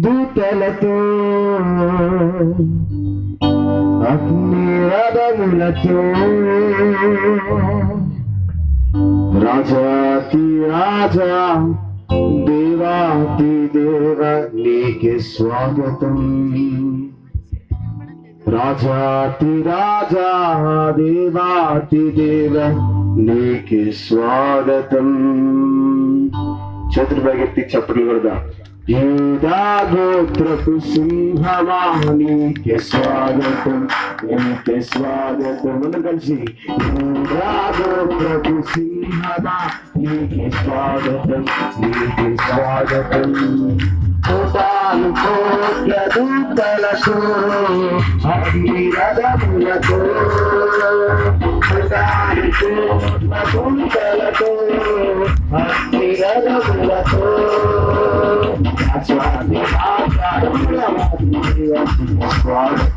దూతలతో అగ్ని రథములతో రాజాతి రాజా దేవాతి దేవ నీకే స్వాగతం. రాజాతి రాజా దేవాతి దేవ నీకే స్వాగతం. చేతులు పైకెత్తి చప్పట్లు కొడదా. యూదా గోత్రపు సింహమా నీకే స్వాగతం నీకే స్వాగతం. మనం కలిసి యూదా గోత్రపు సింహమా నీకే స్వాగతం నీకే స్వాగతం. కోటాను కోట్ల దూతలతో అగ్ని రథములతో కోట్ల దూతలతో అగ్ని స్వామి స్వాగతం స్వాగతం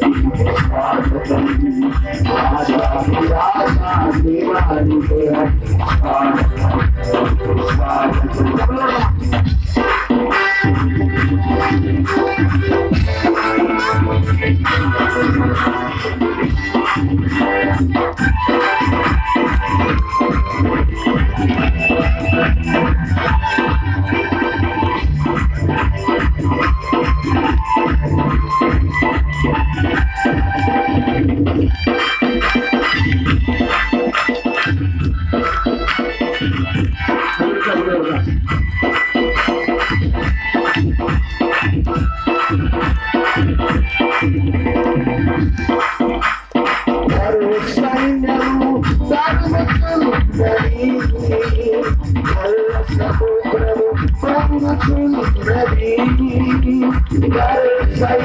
Thank you.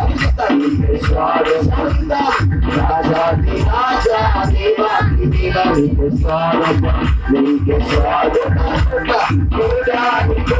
I'm Nem que saiba, nem it saiba, nem que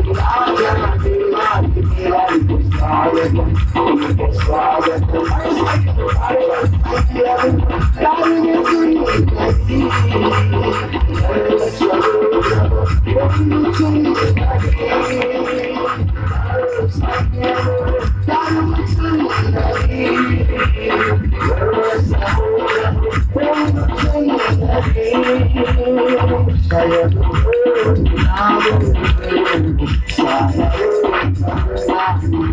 i'm Sorry.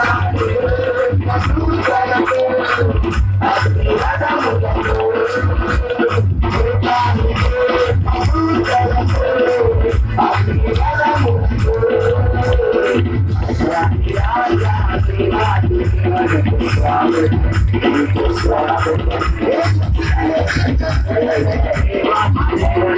I'm a duas da noite, a criadas da noite.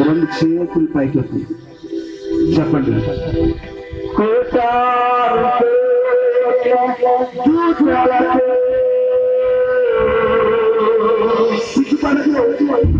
రెండు చేతులు పైకి వస్తుంది చెప్పండి సిగ్గుపడదు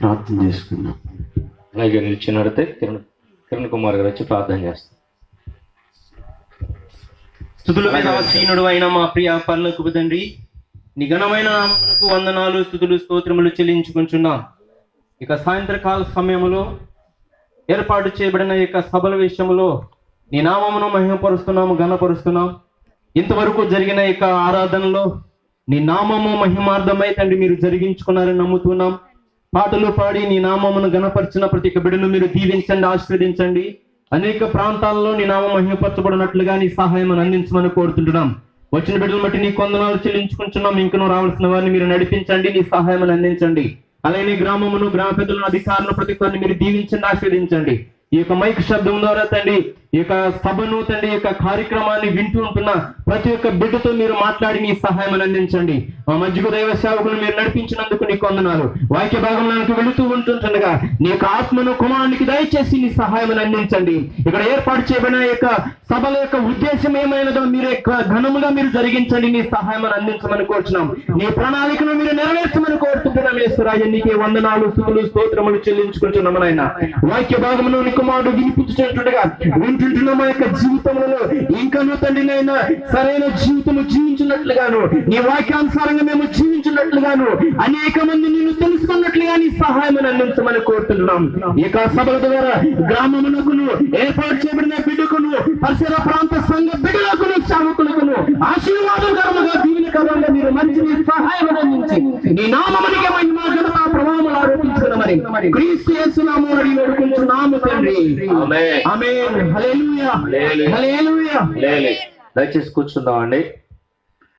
ప్రార్థన చేసుకున్నాం అలాగే నిలిచినడితే కిరణ్ కిరణ్ కుమార్ గారు వచ్చి ప్రార్థన చేస్తారు. స్థుతుల మీద ఆసీనుడు అయిన మా ప్రియ పర్లకు తండ్రి నిఘనమైన వందనాలు స్థుతులు స్తోత్రములు చెల్లించుకుంటున్నాం. ఇక సాయంత్రకాల సమయంలో ఏర్పాటు చేయబడిన ఈ యొక్క సభల విషయంలో నీ నామమును మహిమపరుస్తున్నాము ఘనపరుస్తున్నాం ఇంతవరకు జరిగిన యొక్క ఆరాధనలో నీ నామము మహిమార్థమై తండ్రి మీరు జరిగించుకున్నారని నమ్ముతున్నాం. పాటలు పాడి నీ నామమును గణపరిచిన ప్రతి ఒక్క బిడ్డను మీరు దీవించండి ఆశీర్వదించండి. అనేక ప్రాంతాల్లో నీ నామం మహిమపరచబడినట్లుగా నీ సహాయం అందించమని కోరుతుంటున్నాం. వచ్చిన బిడ్డలు బట్టి నీ కొందనాలు చెల్లించుకుంటున్నాం. ఇంకనూ రావాల్సిన వారిని మీరు నడిపించండి నీ సహాయం అందించండి. అలాగే నీ గ్రామమును గ్రామ పెద్దలను అధికారులను ప్రతి ఒక్కరిని మీరు దీవించండి ఆశీర్వదించండి. ఈ యొక్క మైక్ శబ్దం ద్వారా తండ్రి ఈ యొక్క సభను తండ్రి ఈ యొక్క కార్యక్రమాన్ని వింటూ ఉంటున్న ప్రతి ఒక్క బిడ్డతో మీరు మాట్లాడి మీ సహాయం అందించండి. మా మధ్యకు దైవ సేవకులు మీరు నడిపించినందుకు నీకు వందనాలు. వాక్య భాగంలోకి వెళుతూ ఉంటుండగా నీ యొక్క ఆత్మను కుమారునికి దయచేసి నీ సహాయం అందించండి. ఇక్కడ ఏర్పాటు చేయబడిన యొక్క సభల యొక్క ఉద్దేశం ఏమైనదో మీరు యొక్క ఘనముగా మీరు జరిగించండి. నీ సహాయం అందించమని కోరుచున్నాం. నీ ప్రణాళికను మీరు నెరవేర్చమని కోరుతుంటున్నాం యేసురాజ నీకే వందనాలు సుఖులు స్తోత్రములు చెల్లించుకుంటున్నాం నాయన. వాక్య భాగంలో నీకు కుమారుడు వినిపించుతుండగా వింటుంటున్న మా యొక్క జీవితంలో? ఇంకనూ తండ్రినైనా సరైన జీవితం జీవించినట్లుగాను నీ వాక్యానుసారంగా మేము జీవించినట్లుగాను అనేక మంది నిన్ను తెలుసుకున్నట్లుగా నీ సహాయం అందించమని కోరుతున్నాం. ఈ యొక్క సభల ద్వారా గ్రామమునకును ఏర్పాటు చేయబడిన బిడ్డకును పరిసర ప్రాంత సంఘ బిడ్డలకును సేవకులకును ఆశీర్వాదకరముగా దీవెనకరంగా మీరు మంచి సహాయం అందించి నీ నామమునికి మహిమ ఘనత ఆరోపించడం మరి క్రీస్తు యేసునామము అడిగి వేడుకుంటున్నాము తండ్రి. ఆమేన్. ఆమేన్ హల్లెలూయా